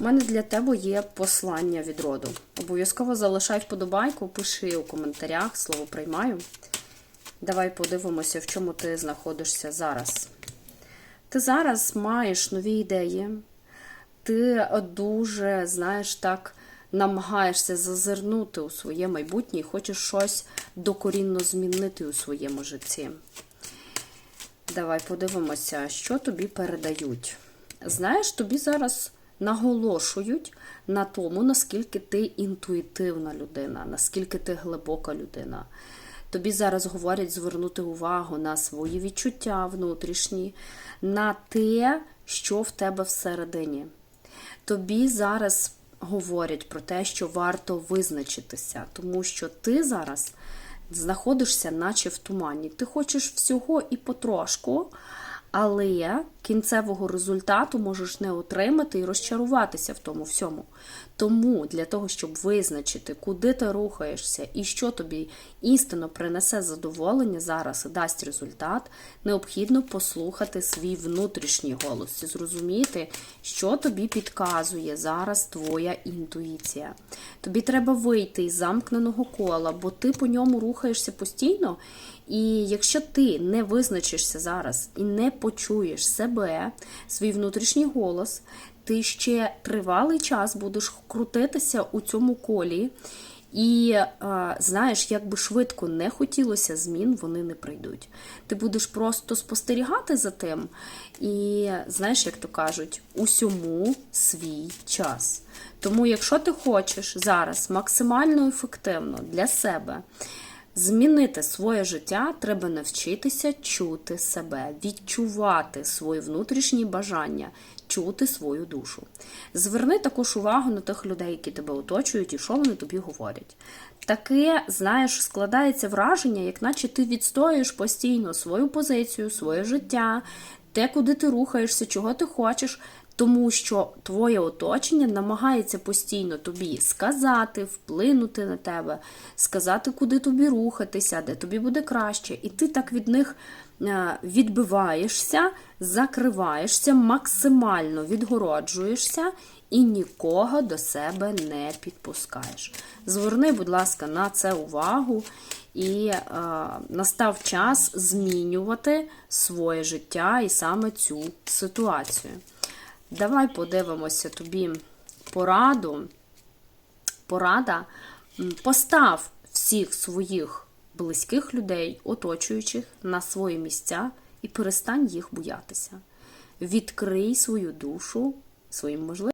У мене для тебе є послання від роду. Обов'язково залишай вподобайку, пиши у коментарях, слово приймаю. Давай подивимося, в чому ти знаходишся зараз. Ти зараз маєш нові ідеї, ти дуже, знаєш, так намагаєшся зазирнути у своє майбутнє і хочеш щось докорінно змінити у своєму житті. Давай подивимося, що тобі передають. Знаєш, тобі зараз наголошують на тому, наскільки ти інтуїтивна людина, наскільки ти глибока людина. Тобі зараз говорять звернути увагу на свої відчуття внутрішні, на те, що в тебе всередині. Тобі зараз говорять про те, що варто визначитися, тому що ти зараз знаходишся, наче в тумані. Ти хочеш всього і потрошку, але кінцевого результату можеш не отримати і розчаруватися в тому всьому. Тому для того, щоб визначити, куди ти рухаєшся і що тобі істинно принесе задоволення зараз і дасть результат, необхідно послухати свій внутрішній голос і зрозуміти, що тобі підказує зараз твоя інтуїція. Тобі треба вийти із замкненого кола, бо ти по ньому рухаєшся постійно. І якщо ти не визначишся зараз і не почуєш себе, свій внутрішній голос, ти ще тривалий час будеш крутитися у цьому колі. І знаєш, як би швидко не хотілося змін, вони не прийдуть. Ти будеш просто спостерігати за тим, і знаєш, як то кажуть, усьому свій час. Тому, якщо ти хочеш зараз максимально ефективно для себе змінити своє життя, треба навчитися чути себе, відчувати свої внутрішні бажання, чути свою душу. Зверни також увагу на тих людей, які тебе оточують, і що вони тобі говорять. Таке, знаєш, складається враження, як наче ти відстоюєш постійно свою позицію, своє життя, те, куди ти рухаєшся, чого ти хочеш. Тому що твоє оточення намагається постійно тобі сказати, вплинути на тебе, сказати, куди тобі рухатися, де тобі буде краще. І ти так від них е, відбиваєшся, закриваєшся, максимально відгороджуєшся і нікого до себе не підпускаєш. Зверни, будь ласка, на це увагу. І е, настав час змінювати своє життя і саме цю ситуацію. Давай подивимося тобі пораду. Порада. Постав всіх своїх близьких людей, оточуючих на свої місця і перестань їх боятися. Відкрий свою душу своїм можливостям.